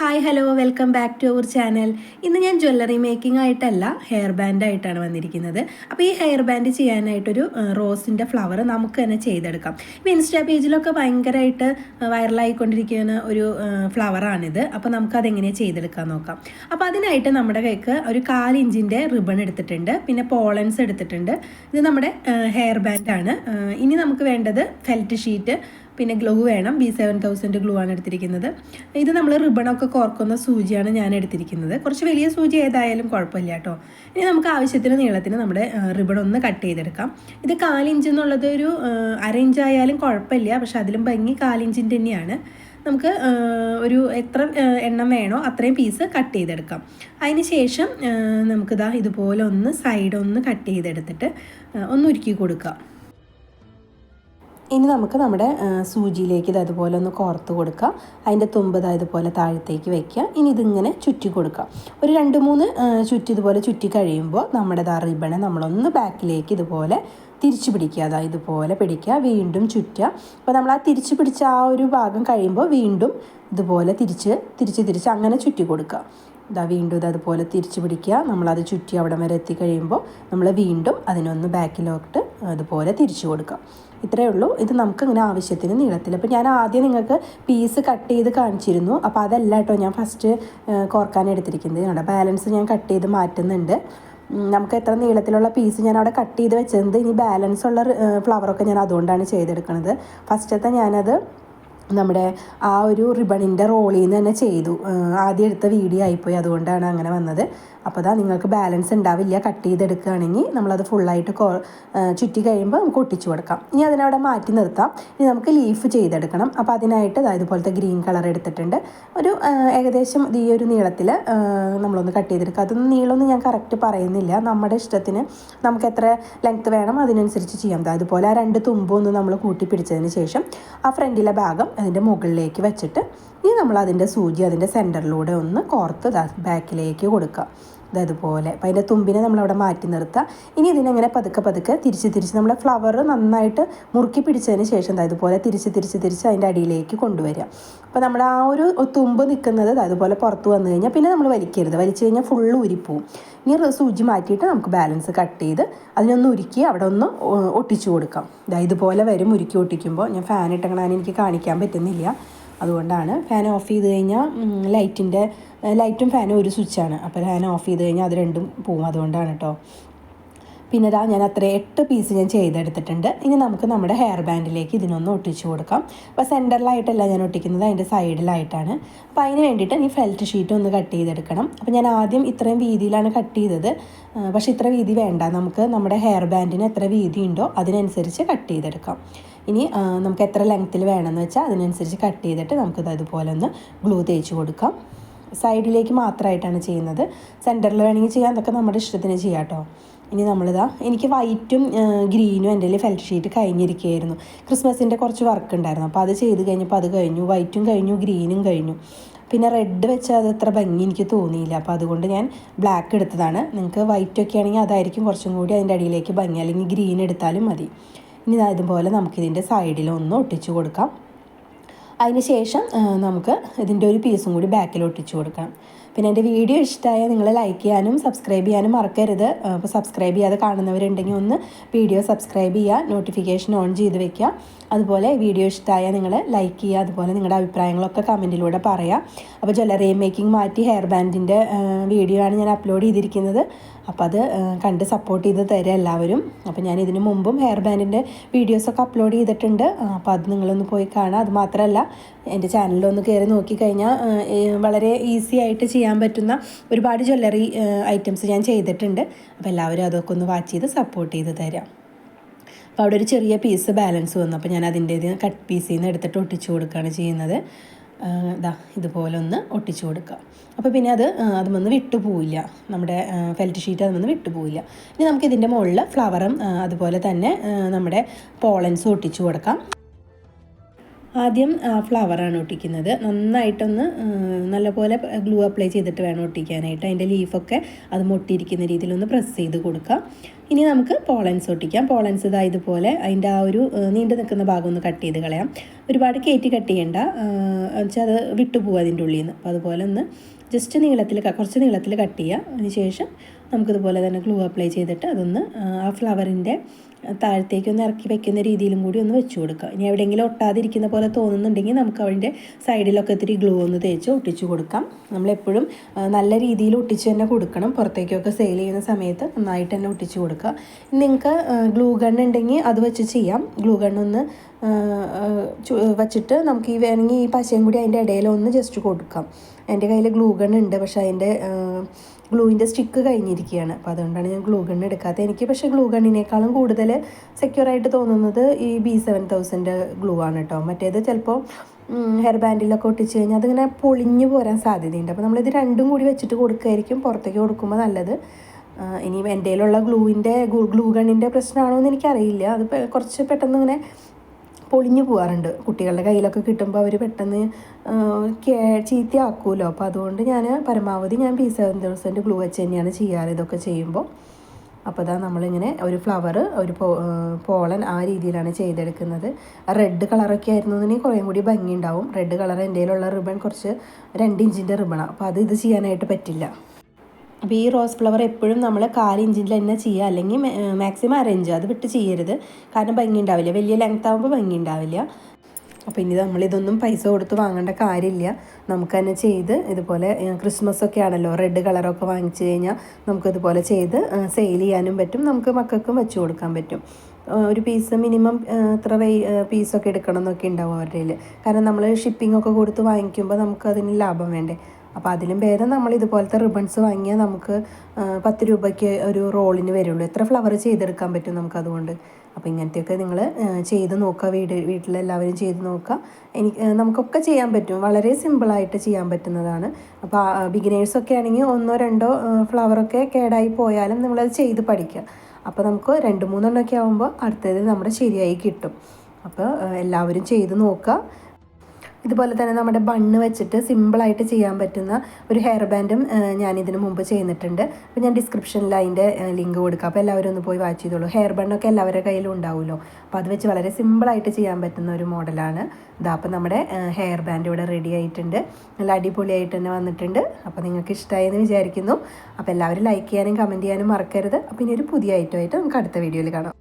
Hi hello welcome back to our channel ഇന്ന് ഞാൻ jewellery making ആയിട്ടല്ല ഹെയർ ബാൻഡ് ആയിട്ടാണ് വന്നിരിക്കുന്നത്. അപ്പോൾ ഈ ഹെയർ ബാൻഡ് ചെയ്യാനായിട്ടൊരു റോസിന്റെ ഫ്ലവർ നമുക്ക് തന്നെ ചെയ്തെടുക്കാം. ഇപ്പോൾ ഇൻസ്റ്റാ പേജിലൊക്കെ ഭയങ്കരമായിട്ട് വൈറലായിക്കൊണ്ടിരിക്കുന്ന ഒരു ഫ്ലവറാണിത് അപ്പോൾ നമുക്കതെങ്ങനെ ചെയ്തെടുക്കാൻ നോക്കാം. അപ്പോൾ അതിനായിട്ട് നമ്മുടെ കൈക്ക് ഒരു കാലിഞ്ചിന്റെ റിബൺ എടുത്തിട്ടുണ്ട്. പിന്നെ പോളൻസ് എടുത്തിട്ടുണ്ട്. ഇത് നമ്മുടെ ഹെയർ ബാൻഡാണ് ഇനി നമുക്ക് വേണ്ടത് ഫെൽറ്റ് ഷീറ്റ് പിന്നെ ഗ്ലൂ വേണം. ബി സെവൻ തൗസൻഡ് ഗ്ലൂ ആണ് എടുത്തിരിക്കുന്നത്. ഇത് നമ്മൾ റിബണൊക്കെ കോർക്കുന്ന സൂചിയാണ് ഞാൻ എടുത്തിരിക്കുന്നത്. കുറച്ച് വലിയ സൂചി ഏതായാലും കുഴപ്പമില്ല കേട്ടോ. ഇനി നമുക്ക് ആവശ്യത്തിന് നീളത്തിന് നമ്മുടെ റിബൺ ഒന്ന് കട്ട് ചെയ്തെടുക്കാം. ഇത് കാലിഞ്ച് എന്നുള്ളത് ഒരു അര ഇഞ്ച് ആയാലും കുഴപ്പമില്ല. പക്ഷെ അതിലും ഭംഗി കാലിഞ്ചിന്റെ തന്നെയാണ്. നമുക്ക് ഒരു എത്ര എണ്ണം വേണോ അത്രയും പീസ് കട്ട് ചെയ്തെടുക്കാം. അതിന് ശേഷം നമുക്കിതാ ഇതുപോലെ ഒന്ന് സൈഡ് ഒന്ന് കട്ട് ചെയ്തെടുത്തിട്ട് ഒന്ന് ഉരുക്കി കൊടുക്കാം. ഇനി നമുക്ക് നമ്മുടെ സൂചിയിലേക്ക് ഇത് അതുപോലെ ഒന്ന് കോർത്ത് കൊടുക്കുക അതിന്റെ തുമ്പ് ഇത് ഇതുപോലെ താഴത്തേക്ക് വയ്ക്കുക ഇനി ഇതിങ്ങനെ ചുറ്റി കൊടുക്കുക ഒരു രണ്ട് മൂന്ന് ചുറ്റി ഇതുപോലെ ചുറ്റി കഴിയുമ്പോൾ നമ്മുടെ ദാ റിബണെ നമ്മളൊന്ന് ബാക്കിലേക്ക് ഇതുപോലെ തിരിച്ചു പിടിക്കുക. അതായത് ഇതുപോലെ പിടിക്കുക. വീണ്ടും ചുറ്റുക. അപ്പോൾ നമ്മൾ ആ തിരിച്ചു പിടിച്ച ആ ഒരു ഭാഗം കഴിയുമ്പോൾ വീണ്ടും ഇതുപോലെ തിരിച്ച് തിരിച്ച് തിരിച്ച് അങ്ങനെ ചുറ്റി കൊടുക്കുക. ഇതാ വീണ്ടും ഇത് അതുപോലെ തിരിച്ചു പിടിക്കുക. നമ്മളത് ചുറ്റി അവിടെ വരെ എത്തിക്കഴിയുമ്പോൾ നമ്മൾ വീണ്ടും അതിനൊന്ന് ബാക്കിലോട്ട് അതുപോലെ തിരിച്ചു കൊടുക്കുക. ഇത്രയേ ഉള്ളൂ. ഇത് നമുക്ക് ഇങ്ങനെ ആവശ്യത്തിന് നീളത്തിൽ. അപ്പോൾ ഞാൻ ആദ്യം നിങ്ങൾക്ക് പീസ് കട്ട് ചെയ്ത് കാണിച്ചിരുന്നു. അപ്പോൾ അതല്ല കേട്ടോ ഞാൻ ഫസ്റ്റ് കോർക്കാൻ എടുത്തിരിക്കുന്നത്. ഞങ്ങളുടെ ബാലൻസ് ഞാൻ കട്ട് ചെയ്ത് മാറ്റുന്നുണ്ട്. നമുക്ക് എത്ര നീളത്തിലുള്ള പീസ് ഞാൻ അവിടെ കട്ട് ചെയ്ത് വെച്ചിരുന്നത് ഇനി ബാലൻസ് ഉള്ള ഫ്ലവറൊക്കെ ഞാൻ അതുകൊണ്ടാണ് ചെയ്തെടുക്കുന്നത് ഫസ്റ്റത്തെ ഞാനത് നമ്മുടെ ആ ഒരു റിബണിന്റെ റോളിൽ നിന്ന് തന്നെ ചെയ്തു. ആദ്യം എടുത്ത വീഡിയോ ആയിപ്പോയി. അതുകൊണ്ടാണ് അങ്ങനെ വന്നത്. അപ്പോൾ അതാ നിങ്ങൾക്ക് ബാലൻസ് ഉണ്ടാവില്ല. കട്ട് ചെയ്തെടുക്കുകയാണെങ്കിൽ നമ്മളത് ഫുള്ളായിട്ട് കോ ചുറ്റി കഴിയുമ്പോൾ നമുക്ക് ഒട്ടിച്ചു കൊടുക്കാം. ഇനി അതിനവിടെ മാറ്റി നിർത്താം. ഇനി നമുക്ക് ലീഫ് ചെയ്തെടുക്കണം. അപ്പോൾ അതിനായിട്ട് അതായത് പോലത്തെ ഗ്രീൻ കളർ എടുത്തിട്ടുണ്ട്. ഒരു ഏകദേശം ഈ ഒരു നീളത്തിൽ നമ്മളൊന്ന് കട്ട് ചെയ്തെടുക്കുക അതൊന്നും നീളമൊന്നും ഞാൻ കറക്റ്റ് പറയുന്നില്ല. നമ്മുടെ ഇഷ്ടത്തിന് നമുക്ക് എത്ര ലെങ്ത്ത് വേണം അതിനനുസരിച്ച് ചെയ്യാം. അതുപോലെ ആ രണ്ട് തുമ്പൊന്ന് നമ്മൾ കൂട്ടി പിടിച്ചതിന് ശേഷം ആ ഫ്രണ്ടിലെ ഭാഗം അതിന്റെ മുകളിലേക്ക് വെച്ചിട്ട് ഇനി നമ്മൾ അതിന്റെ സൂചി അതിന്റെ സെന്ററിലൂടെ ഒന്ന് കോർത്ത് ബാക്കിലേക്ക് കൊടുക്കുക. ഇതതുപോലെ. അപ്പം അതിന്റെ തുമ്പിനെ നമ്മളവിടെ മാറ്റി നിർത്തുക ഇനി ഇതിനെങ്ങനെ പതുക്കെ പതുക്കെ തിരിച്ച് തിരിച്ച് നമ്മളെ ഫ്ലവർ നന്നായിട്ട് മുറുക്കി പിടിച്ചതിന് ശേഷം ഇതുപോലെ തിരിച്ച് തിരിച്ച് തിരിച്ച് അതിന്റെ അടിയിലേക്ക് കൊണ്ടുവരിക. അപ്പോൾ നമ്മൾ ആ ഒരു തുമ്പ് നിൽക്കുന്നത് അതുപോലെ പുറത്ത് വന്നു കഴിഞ്ഞാൽ പിന്നെ നമ്മൾ വലിക്കരുത്. വലിച്ചു കഴിഞ്ഞാൽ ഫുള്ള് ഉരിപ്പോവും. ഇനി സൂചി മാറ്റിയിട്ട് നമുക്ക് ബാലൻസ് കട്ട് ചെയ്ത് അതിനൊന്ന് ഉരുക്കി അവിടെ ഒന്ന് ഒട്ടിച്ചു കൊടുക്കാം. ഇതുപോലെ വരും ഉരുക്കി ഒട്ടിക്കുമ്പോൾ. ഞാൻ ഫാൻ ഇട്ടങ്ങനെ എനിക്ക് കാണിക്കാൻ പറ്റുന്നില്ല. അതുകൊണ്ടാണ് ഫാൻ ഓഫ് ചെയ്ത് കഴിഞ്ഞാൽ ലൈറ്റിന്റെ ലൈറ്റും ഫാനും ഒരു സ്വിച്ചാണ്. അപ്പോൾ ഫാൻ ഓഫ് ചെയ്ത് കഴിഞ്ഞാൽ അത് രണ്ടും പോവും. അതുകൊണ്ടാണ് കേട്ടോ പിന്നെ ഇതാ ഞാൻ അത്ര എട്ട് പീസ് ഞാൻ ചെയ്തെടുത്തിട്ടുണ്ട്. ഇനി നമുക്ക് നമ്മുടെ ഹെയർ ബാൻഡിലേക്ക് ഇതിനൊന്ന് ഒട്ടിച്ചു കൊടുക്കാം. അപ്പോൾ സെന്ററിലായിട്ടല്ല ഞാൻ ഒട്ടിക്കുന്നത് അതിന്റെ സൈഡിലായിട്ടാണ് അപ്പോൾ അതിന് വേണ്ടിയിട്ട് ഇനി ഫെൽറ്റ് ഷീറ്റ് ഒന്ന് കട്ട് ചെയ്തെടുക്കണം. അപ്പോൾ ഞാൻ ആദ്യം ഇത്രയും വീതിയിലാണ് കട്ട് ചെയ്തത്. പക്ഷേ ഇത്ര വീതി വേണ്ട. നമുക്ക് നമ്മുടെ ഹെയർ ബാൻഡിന് എത്ര വീതി ഉണ്ടോ അതിനനുസരിച്ച് കട്ട് ചെയ്തെടുക്കാം. ഇനി നമുക്ക് എത്ര ലെങ്ത്തിൽ വേണമെന്ന് വെച്ചാൽ അതിനനുസരിച്ച് കട്ട് ചെയ്തിട്ട് നമുക്കിത് അതുപോലെ ഒന്ന് ഗ്ലൂ തേച്ച് കൊടുക്കാം. സൈഡിലേക്ക് മാത്രമായിട്ടാണ് ചെയ്യുന്നത്. സെന്ററിൽ വേണമെങ്കിൽ ചെയ്യാം. അതൊക്കെ നമ്മുടെ ഇഷ്ടത്തിന് ചെയ്യാം കേട്ടോ ഇനി നമ്മളിതാ എനിക്ക് വൈറ്റും ഗ്രീനും എന്റെ ഫെൽറ്റ് ഷീറ്റ് കഴിഞ്ഞിരിക്കുകയായിരുന്നു. ക്രിസ്മസിന്റെ കുറച്ച് വർക്ക് ഉണ്ടായിരുന്നു. അപ്പോൾ അത് ചെയ്ത് കഴിഞ്ഞപ്പോൾ അത് കഴിഞ്ഞു. വൈറ്റും കഴിഞ്ഞു ഗ്രീനും കഴിഞ്ഞു. പിന്നെ റെഡ് വെച്ചാൽ അത് അത്ര ഭംഗി എനിക്ക് തോന്നിയില്ല. അപ്പോൾ അതുകൊണ്ട് ഞാൻ ബ്ലാക്ക് എടുത്തതാണ്. നിങ്ങൾക്ക് വൈറ്റ് ഒക്കെ ആണെങ്കിൽ അതായിരിക്കും കുറച്ചും കൂടി അതിന്റെ അടിയിലേക്ക് ഭംഗി. അല്ലെങ്കിൽ ഗ്രീൻ എടുത്താലും മതി. ഇനി ഇതുപോലെ നമുക്കിതിന്റെ സൈഡിൽ ഒട്ടിച്ചു കൊടുക്കാം. അതിന് ശേഷം നമുക്ക് ഇതിന്റെ ഒരു പീസും കൂടി ബാക്കിൽ ഒട്ടിച്ചു കൊടുക്കാം. പിന്നെ എന്റെ വീഡിയോ ഇഷ്ടമായ നിങ്ങൾ ലൈക്ക് ചെയ്യാനും സബ്സ്ക്രൈബ് ചെയ്യാനും മറക്കരുത്. അപ്പോൾ സബ്സ്ക്രൈബ് ചെയ്യാതെ കാണുന്നവരുണ്ടെങ്കിൽ ഒന്ന് വീഡിയോ സബ്സ്ക്രൈബ് ചെയ്യുക നോട്ടിഫിക്കേഷൻ ഓൺ ചെയ്ത് വെക്കുക. അതുപോലെ വീഡിയോ ഇഷ്ടമായ നിങ്ങൾ ലൈക്ക് ചെയ്യുക അതുപോലെ നിങ്ങളുടെ അഭിപ്രായങ്ങളൊക്കെ കമന്റിലൂടെ പറയാം. അപ്പോൾ ജ്വല്ലറി മേക്കിംഗ് മാറ്റി ഹെയർ ബാൻഡിന്റെ വീഡിയോ ആണ് ഞാൻ അപ്ലോഡ് ചെയ്തിരിക്കുന്നത്. അപ്പോൾ അത് കണ്ട് സപ്പോർട്ട് ചെയ്ത് തരാം എല്ലാവരും. അപ്പോൾ ഞാൻ ഇതിന് മുമ്പും ഹെയർ ബാൻഡിന്റെ വീഡിയോസൊക്കെ അപ്ലോഡ് ചെയ്തിട്ടുണ്ട്. അപ്പോൾ അത് നിങ്ങളൊന്ന് പോയി കാണാം. അത് മാത്രമല്ല എന്റെ ചാനലിലൊന്ന് കയറി നോക്കിക്കഴിഞ്ഞാൽ വളരെ ഈസി ആയിട്ട് ചെയ്യാൻ പറ്റുന്ന ഒരുപാട് ജ്വല്ലറി ഐറ്റംസ് ഞാൻ ചെയ്തിട്ടുണ്ട്. അപ്പോൾ എല്ലാവരും അതൊക്കെ ഒന്ന് വാച്ച് ചെയ്ത് സപ്പോർട്ട് ചെയ്ത് തരാം. അപ്പോൾ അവിടെ ഒരു ചെറിയ പീസ് ബാലൻസ് വന്നു. അപ്പോൾ ഞാൻ അതിന്റെ കട്ട് പീസിൽ നിന്ന് എടുത്തിട്ട് ഒട്ടിച്ചു കൊടുക്കുകയാണ് ചെയ്യുന്നത്. ഇതാ ഇതുപോലെ ഒന്ന് ഒട്ടിച്ചു കൊടുക്കുക അപ്പോൾ പിന്നെ അത് അതുമൊന്ന് വിട്ടുപോവില്ല നമ്മുടെ ഫെൽറ്റ് ഷീറ്റ് അതുമൊന്ന് വിട്ടുപോവില്ല ഇനി നമുക്ക് ഇതിന്റെ മുകളിൽ ഫ്ലവറും അതുപോലെ തന്നെ നമ്മുടെ പോളൻസും ഒട്ടിച്ചു കൊടുക്കാം. ആദ്യം ഫ്ലവറാണ് ഒട്ടിക്കുന്നത്. നന്നായിട്ടൊന്ന് നല്ലപോലെ ഗ്ലൂ അപ്ലൈ ചെയ്തിട്ട് വേണം ഒട്ടിക്കാനായിട്ട്. അതിന്റെ ലീഫൊക്കെ അത് മൊട്ടിയിരിക്കുന്ന രീതിയിലൊന്ന് പ്രസ് ചെയ്ത് കൊടുക്കാം. ഇനി നമുക്ക് പോളൻസ് ഒട്ടിക്കാം. പോളൻസ് ഇതാ ഇതുപോലെ അതിന്റെ ആ ഒരു നീണ്ടു നിൽക്കുന്ന ഭാഗം ഒന്ന് കട്ട് ചെയ്ത് കളയാം. ഒരുപാട് കയറ്റി കട്ട് ചെയ്യണ്ട. വെച്ചാൽ അത് വിട്ടുപോകും അതിന്റെ ഉള്ളിൽ നിന്ന്. അപ്പോൾ അതുപോലെ ഒന്ന് ജസ്റ്റ് നീളത്തിൽ കുറച്ച് നീളത്തിൽ കട്ട് ചെയ്യുക അതിന് ശേഷം നമുക്കിതുപോലെ തന്നെ ഗ്ലൂ അപ്ലൈ ചെയ്തിട്ട് അതൊന്ന് ആ ഫ്ലവറിന്റെ താഴത്തേക്ക് ഒന്ന് ഇറക്കി വെക്കുന്ന രീതിയിലും കൂടി ഒന്ന് വെച്ച് കൊടുക്കുക. ഇനി എവിടെയെങ്കിലും ഒട്ടാതിരിക്കുന്ന പോലെ തോന്നുന്നുണ്ടെങ്കിൽ നമുക്ക് അതിന്റെ സൈഡിലൊക്കെ ഇത്തിരി ഗ്ലൂ ഒന്ന് തേച്ച് ഒട്ടിച്ചു കൊടുക്കാം. നമ്മളെപ്പോഴും നല്ല രീതിയിൽ ഒട്ടിച്ച് തന്നെ കൊടുക്കണം. പുറത്തേക്കൊക്കെ സെയിൽ ചെയ്യുന്ന സമയത്ത് നന്നായിട്ട് തന്നെ ഒട്ടിച്ച് കൊടുക്കുക. നിങ്ങൾക്ക് ഗ്ലൂ ഗൺ ഉണ്ടെങ്കിൽ അത് വെച്ച് ചെയ്യാം. ഗ്ലൂ ഗണ്ണൊന്ന് വച്ചിട്ട് നമുക്ക് ഈ വേണമെങ്കിൽ ഈ പശയും കൂടി അതിന്റെ ഇടയിൽ ഒന്ന് ജസ്റ്റ് കൊടുക്കാം. എന്റെ കയ്യിൽ ഗ്ലൂ ഗൺ ഉണ്ട്. പക്ഷേ അതിന്റെ ഗ്ലൂവിന്റെ സ്റ്റിക്ക് കഴിഞ്ഞിരിക്കുകയാണ്. അപ്പോൾ അതുകൊണ്ടാണ് ഞാൻ ഗ്ലൂ ഗൺ എടുക്കാത്തത്. എനിക്ക് പക്ഷേ ഗ്ലൂ ഗണ്ണിനേക്കാളും കൂടുതൽ സെക്യൂറായിട്ട് തോന്നുന്നത് ഈ ബി സെവൻ തൗസൻഡ് ഗ്ലൂ ആണ് കേട്ടോ. മറ്റേത് ചിലപ്പോൾ ഹെയർ ബാൻഡിലൊക്കെ ഒട്ടിച്ച് കഴിഞ്ഞാൽ അതിങ്ങനെ പൊളിഞ്ഞു പോരാൻ സാധ്യതയുണ്ട്. അപ്പോൾ നമ്മളിത് രണ്ടും കൂടി വെച്ചിട്ട് കൊടുക്കുമായിരിക്കും പുറത്തേക്ക് കൊടുക്കുമ്പോൾ നല്ലത്. ഇനി എന്റെ കയ്യിലുള്ള ഗ്ലൂവിന്റെ ഗ്ലൂ ഗണ്ണിന്റെ പ്രശ്നമാണോ എന്ന് എനിക്കറിയില്ല. അത് കുറച്ച് പെട്ടെന്ന് ഇങ്ങനെ പൊളിഞ്ഞു പോകാറുണ്ട് കുട്ടികളുടെ കയ്യിലൊക്കെ കിട്ടുമ്പോൾ അവർ പെട്ടെന്ന് കേ ചീത്തയാക്കുമല്ലോ അപ്പോൾ അതുകൊണ്ട് ഞാൻ പരമാവധി ഞാൻ പി സെവൻ തൗസൻഡ് ഗ്ലൂ വെച്ച് തന്നെയാണ് ചെയ്യാറ് ഇതൊക്കെ ചെയ്യുമ്പോൾ അപ്പോൾ അതാ നമ്മളിങ്ങനെ ഒരു ഫ്ലവർ ഒരു പോളൻ ആ രീതിയിലാണ് ചെയ്തെടുക്കുന്നത്. റെഡ് കളറൊക്കെ ആയിരുന്നു എന്നുണ്ടെങ്കിൽ കുറേ കൂടി ഭംഗി ഉണ്ടാവും റെഡ് കളർ എന്റെ റിബൺ കുറച്ച് രണ്ട് ഇഞ്ചിന്റെ റിബണാണ് അപ്പോൾ അത് ഇത് ചെയ്യാനായിട്ട് പറ്റില്ല. അപ്പോൾ ഈ റോസ് ഫ്ലവർ എപ്പോഴും നമ്മൾ കാൽ ഇഞ്ചിൽ തന്നെ ചെയ്യുക അല്ലെങ്കിൽ മാക്സിമം അറേഞ്ച് അത് വിട്ട് ചെയ്യരുത്. കാരണം ഭംഗി ഉണ്ടാവില്ല. വലിയ ലെങ്ത് ആകുമ്പോൾ ഭംഗി ഉണ്ടാവില്ല. അപ്പോൾ ഇനി നമ്മളിതൊന്നും പൈസ കൊടുത്ത് വാങ്ങേണ്ട കാര്യമില്ല. നമുക്ക് തന്നെ ചെയ്ത് ഇതുപോലെ ക്രിസ്മസ് ഒക്കെ ആണല്ലോ റെഡ് കളറൊക്കെ വാങ്ങിച്ചു കഴിഞ്ഞാൽ നമുക്കിതുപോലെ ചെയ്ത് സെയിൽ ചെയ്യാനും പറ്റും. നമുക്ക് മക്കൾക്കും വെച്ച് കൊടുക്കാൻ പറ്റും. ഒരു പീസ് മിനിമം ഇത്ര റേ പീസൊക്കെ എടുക്കണം എന്നൊക്കെ ഉണ്ടാവും അവരുടെ കാരണം നമ്മൾ ഷിപ്പിംഗ് ഒക്കെ കൊടുത്ത് വാങ്ങിക്കുമ്പോൾ നമുക്ക് അതിന് ലാഭം വേണ്ടേ? അപ്പോൾ അതിലും ഭേദം നമ്മൾ ഇതുപോലത്തെ റിബൺസ് വാങ്ങിയാൽ നമുക്ക് പത്ത് രൂപയ്ക്ക് ഒരു റോളിന് വരുള്ളൂ. എത്ര ഫ്ലവർ ചെയ്തെടുക്കാൻ പറ്റും നമുക്കതുകൊണ്ട് അപ്പോൾ ഇങ്ങനത്തെയൊക്കെ നിങ്ങൾ ചെയ്ത് നോക്കുക വീട് വീട്ടിലെല്ലാവരും ചെയ്ത് നോക്കുക എനിക്ക് നമുക്കൊക്കെ ചെയ്യാൻ പറ്റും. വളരെ സിമ്പിളായിട്ട് ചെയ്യാൻ പറ്റുന്നതാണ്. അപ്പോൾ ബിഗിനേഴ്സൊക്കെ ആണെങ്കിൽ ഒന്നോ രണ്ടോ ഫ്ലവറൊക്കെ കേടായി പോയാലും നമ്മളത് ചെയ്ത് പഠിക്കുക. അപ്പോൾ നമുക്ക് രണ്ട് മൂന്നെണ്ണമൊക്കെ ആകുമ്പോൾ അടുത്തത് നമ്മുടെ ശരിയായി കിട്ടും. അപ്പോൾ എല്ലാവരും ചെയ്ത് നോക്കുക ഇതുപോലെ തന്നെ നമ്മുടെ ബണ്ണ് വെച്ചിട്ട് സിമ്പിളായിട്ട് ചെയ്യാൻ പറ്റുന്ന ഒരു ഹെയർ ബാൻഡും ഞാൻ ഇതിന് മുമ്പ് ചെയ്യുന്നിട്ടുണ്ട് അപ്പോൾ ഞാൻ ഡിസ്ക്രിപ്ഷനിൽ അതിന്റെ ലിങ്ക് കൊടുക്കാം. അപ്പോൾ എല്ലാവരും ഒന്ന് പോയി വാച്ച് ചെയ്തോളൂ. ഹെയർ ബണ്ണൊക്കെ എല്ലാവരുടെ കയ്യിലും ഉണ്ടാവുമല്ലോ. അപ്പോൾ അത് വെച്ച് വളരെ സിമ്പിളായിട്ട് ചെയ്യാൻ പറ്റുന്ന ഒരു മോഡലാണ്. ഇതാ അപ്പോൾ നമ്മുടെ ഹെയർ ബാൻഡ് ഇവിടെ റെഡി ആയിട്ടുണ്ട്. നല്ല അടിപൊളിയായിട്ട് തന്നെ വന്നിട്ടുണ്ട്. അപ്പോൾ നിങ്ങൾക്ക് ഇഷ്ടമായെന്ന് വിചാരിക്കുന്നു. അപ്പോൾ എല്ലാവരും ലൈക്ക് ചെയ്യാനും കമന്റ് ചെയ്യാനും മറക്കരുത്. അപ്പോൾ ഇനി ഒരു പുതിയ ഐറ്റമായിട്ട് നമുക്ക് അടുത്ത വീഡിയോയിൽ കാണാം.